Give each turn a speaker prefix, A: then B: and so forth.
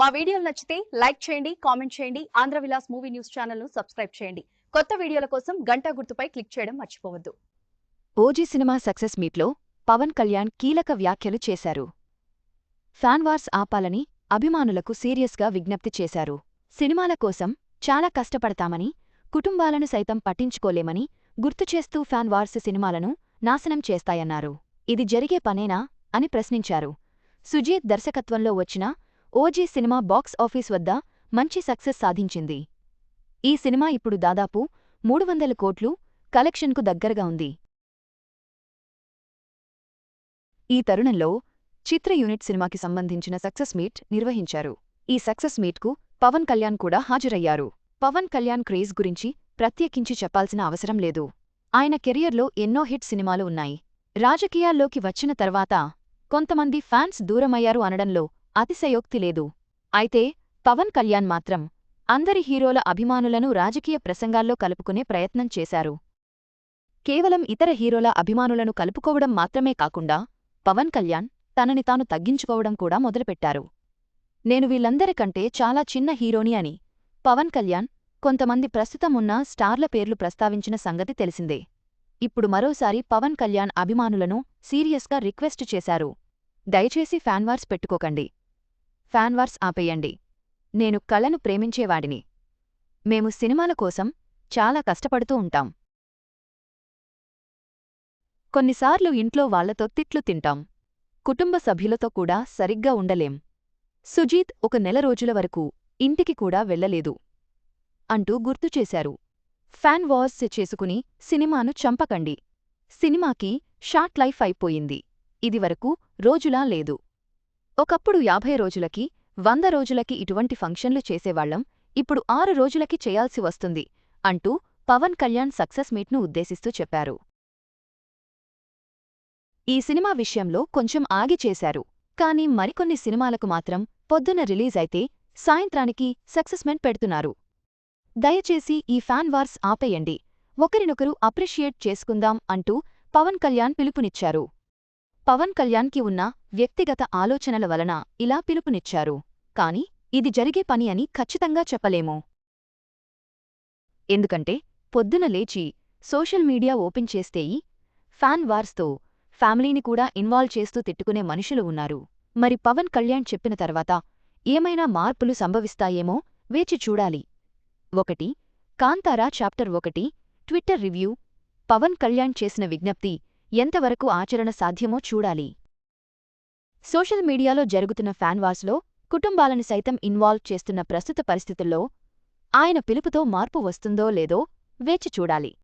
A: మా వీడియోలు నచ్చితే లైక్ చేయండి కామెంట్ చేయండి ఆంధ్ర విలాస్ మూవీ న్యూస్ ఛానల్ను సబ్స్క్రైబ్ చేయండి. కొత్త వీడియోల కోసం గంట గుర్తుపై క్లిక్ చేయడం మర్చిపోవద్దు.
B: ఓజీ సినిమా సక్సెస్ మీట్లో పవన్ కళ్యాణ్ కీలక వ్యాఖ్యలు చేశారు. ఫ్యాన్ వార్స్ ఆపాలని అభిమానులకు సీరియస్గా విజ్ఞప్తి చేశారు. సినిమాల కోసం చాలా కష్టపడతామని కుటుంబాలను సైతం పట్టించుకోలేమని గుర్తుచేస్తూ ఫ్యాన్ వార్స్ సినిమాలను నాశనం చేస్తాయన్నారు. ఇది జరిగే పనేనా అని ప్రశ్నించారు. సుజీత్ దర్శకత్వంలో వచ్చిన ఓజీ సినిమా బాక్స్ ఆఫీస్ వద్ద మంచి సక్సెస్ సాధించింది. ఈ సినిమా ఇప్పుడు దాదాపు మూడు వందల కోట్లు కలెక్షన్కు దగ్గరగా ఉంది. ఈ తరుణంలో చిత్ర యూనిట్ సినిమాకి సంబంధించిన సక్సెస్ మీట్ నిర్వహించారు. ఈ సక్సెస్ మీట్కు పవన్ కళ్యాణ్ కూడా హాజరయ్యారు. పవన్ కళ్యాణ్ క్రేజ్ గురించి ప్రత్యేకించి చెప్పాల్సిన అవసరం లేదు. ఆయన కెరియర్లో ఎన్నో హిట్ సినిమాలు ఉన్నాయి. రాజకీయాల్లోకి వచ్చిన తర్వాత కొంతమంది ఫ్యాన్స్ దూరమయ్యారు అనడంలో అతిశయోక్తి లేదు. అయితే పవన్ కళ్యాణ్ మాత్రం అందరి హీరోల అభిమానులను రాజకీయ ప్రసంగాల్లో కలుపుకునే ప్రయత్నం చేశారు. కేవలం ఇతర హీరోల అభిమానులను కలుపుకోవడం మాత్రమే కాకుండా పవన్ కళ్యాణ్ తనని తాను తగ్గించుకోవడం కూడా మొదలుపెట్టారు. నేను వీళ్ళందరికంటే చాలా చిన్న హీరోని అని పవన్ కళ్యాణ్ కొంతమంది ప్రస్తుతం ఉన్న స్టార్ల పేర్లు ప్రస్తావించిన సంగతి తెలిసిందే. ఇప్పుడు మరోసారి పవన్ కళ్యాణ్ అభిమానులను సీరియస్గా రిక్వెస్ట్ చేశారు. దయచేసి ఫ్యాన్వార్స్ పెట్టుకోకండి. ఫ్యాన్వార్స్ ఆపేయండి. నేను కళను ప్రేమించేవాడిని. మేము సినిమాల కోసం చాలా కష్టపడుతూ ఉంటాం. కొన్నిసార్లు ఇంట్లో వాళ్ళతో తిట్లు తింటాం. కుటుంబ సభ్యులతో కూడా సరిగ్గా ఉండలేం. సుజీత్ ఒక నెల రోజుల వరకు ఇంటికి కూడా వెళ్ళలేదు. అంటూ గుర్తుచేశారు ఫ్యాన్ వార్స్ చేసుకుని సినిమాను చంపకండి. సినిమాకి షార్ట్ లైఫ్ అయిపోయింది. ఇదివరకు రోజులా లేదు. ఒకప్పుడు యాభై రోజులకి వంద రోజులకి ఇటువంటి ఫంక్షన్లు చేసేవాళ్ళం ఇప్పుడు ఆరు రోజులకి చేయాల్సి వస్తుంది అంటూ పవన్ కళ్యాణ్ సక్సెస్ మీట్ను ఉద్దేశిస్తూ చెప్పారు. ఈ సినిమా విషయంలో కొంచెం ఆగి చేశారు కానీ మరికొన్ని సినిమాలకు మాత్రం పొద్దున రిలీజ్ అయితే సాయంత్రానికి సక్సెస్మెంట్ పెడుతున్నారు. దయచేసి ఈ ఫ్యాన్ వార్స్ ఆపేయండి ఒకరినొకరు అప్రిషియేట్ చేసుకుందాం అంటూ పవన్ కళ్యాణ్ పిలుపునిచ్చారు. పవన్ కళ్యాణ్కి ఉన్న వ్యక్తిగత ఆలోచనల వలన ఇలా పిలుపునిచ్చారు. కాని ఇది జరిగే పని అని ఖచ్చితంగా చెప్పలేము. ఎందుకంటే పొద్దున లేచి సోషల్ మీడియా ఓపెన్ చేస్తేయి ఫ్యాన్ వార్స్తో ఫ్యామిలీని కూడా ఇన్వాల్వ్ చేస్తూ తిట్టుకునే మనుషులు ఉన్నారు. మరి పవన్ కళ్యాణ్ చెప్పిన తర్వాత ఏమైనా మార్పులు సంభవిస్తాయేమో వేచి చూడాలి. ఒకటి కాంతారా చాప్టర్ ఒకటి ట్విట్టర్ రివ్యూ పవన్ కళ్యాణ్ చేసిన విజ్ఞప్తి ఎంతవరకు ఆచరణ సాధ్యమో చూడాలి. సోషల్ మీడియాలో జరుగుతున్న ఫ్యాన్వార్స్లో కుటుంబాలను సైతం ఇన్వాల్వ్ చేస్తున్న ప్రస్తుత పరిస్థితుల్లో ఆయన పిలుపుతో మార్పు వస్తుందో లేదో వేచి చూడాలి.